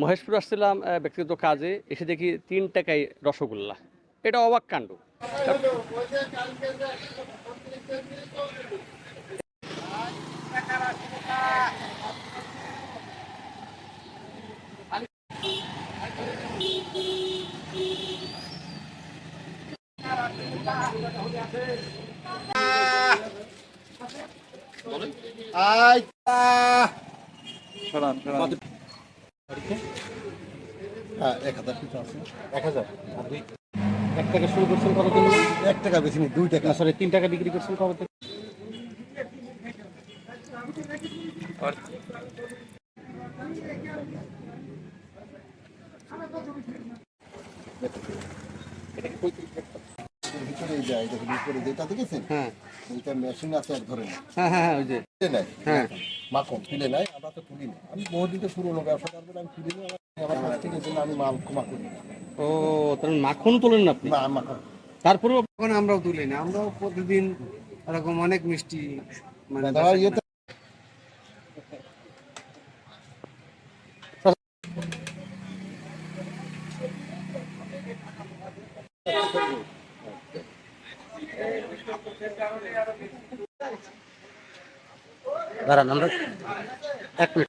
মহেশপুর আসছিলাম ব্যক্তিগত কাজে এসে দেখি তিন টাকায় রসগোল্লা। এটা অবাক কাণ্ড। আই হ্যাঁ এক হাজার আছে। এক হাজার? এক টাকা শুরু করছেন কত দিন? এক টাকা বেশি নেই দুই টাকা। সরি তিন টাকা বিক্রি করছেন কত থেকে ভিতরে যেটা দেখেছেন? হ্যাঁ। এইটা মেশিন আছে এক ধরনের হ্যাঁ হ্যাঁ হ্যাঁ ওই যে। নেয়। হ্যাঁ। মাখন তুলে নেয় আমরা তো তুলি না। আমি বহুদিন তো পুরোনো ব্যবসা আমি তুলি না আমার কাছ থেকে আমি মাল করি ও তার মাখন তোলেন না আপনি? না মাখন। তারপরেও এখন আমরাও তুলি না আমরাও প্রতিদিন এরকম অনেক মিষ্টি মানে দাদা ইয়েতে দাঁড়ান আমরা এক মিনিট।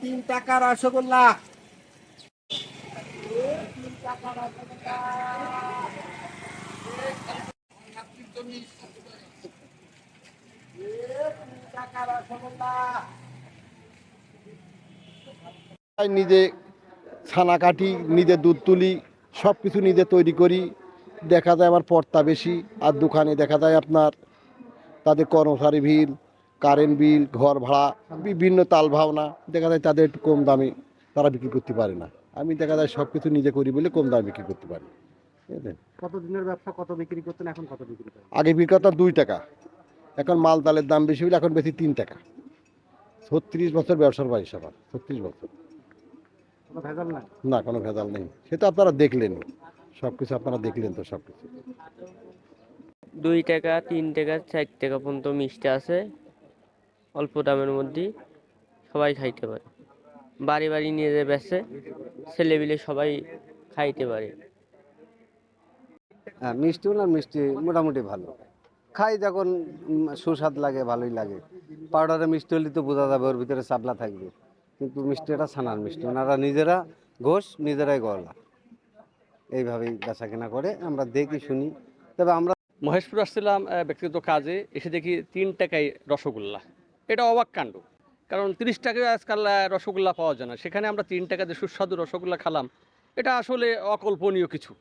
তিন রসগোল্লা। নিজে ছানা কাটি, নিজে দুধ তুলি সব কিছু নিজে তৈরি করি। দেখা যায় আমার পর্তা বেশি, আর দোকানে দেখা যায় আপনার তাদের কর্মচারী বিল কারেন্ট বিল ঘর ভাড়া বিভিন্ন তাল ভাওনা দেখা যায় তাদের একটু কম দামে তারা বিক্রি করতে পারে না। আমি দেখা যায় সব কিছু নিজে করি বলে কম দামে বিক্রি করতে পারি? কত দিনের ব্যবসা কত বিক্রি করতেন এখন কত বিক্রি করেন? আগে বিক্রি করতাম দুই টাকা এখন মাল তালের দাম বেশি বলে এখন বেশি তিন টাকা। ছত্রিশ বছর ব্যবসার বাড়ি সবার ছত্রিশ বছর। ভেজাল না কোনো ভেজাল নেই। সেটা আপনারা দেখলেন। সব কিছু আপনারা দেখলেন তো সব কিছু দুই টাকা তিন টাকা চার টাকা পর্যন্ত মিষ্টি আছে। অল্প দামের মধ্যে সবাই খাইতে পারে। বাড়ি বাড়ি নিয়ে যে বেচে ছেলেপিলে সবাই খাইতে পারে। হ্যাঁ মিষ্টিও না মিষ্টি মোটামুটি ভালো। খাই যখন সুস্বাদ লাগে ভালোই লাগে। পাউডারে মিষ্টি হলে তো বোঝা যাবে ওর ভিতরে চাপলা থাকবে। কিন্তু মিষ্টিটা ছানার মিষ্টি। ওনারা নিজেরা ঘোষ নিজেরাই গলা। এইভাবেই বেচা কেনা করে। আমরা দেখি শুনি। তবে আমরা মহেশপুর আসছিলাম ব্যক্তিগত কাজে। এসে দেখি তিন টাকায় রসগোল্লা। এটা অবাক কাণ্ড। কারণ তিরিশ টাকায় আজকাল রসগোল্লা পাওয়া যায় না। সেখানে আমরা তিন টাকা দিয়ে সুস্বাদু রসগোল্লা খেলাম। এটা আসলে অকল্পনীয় কিছু।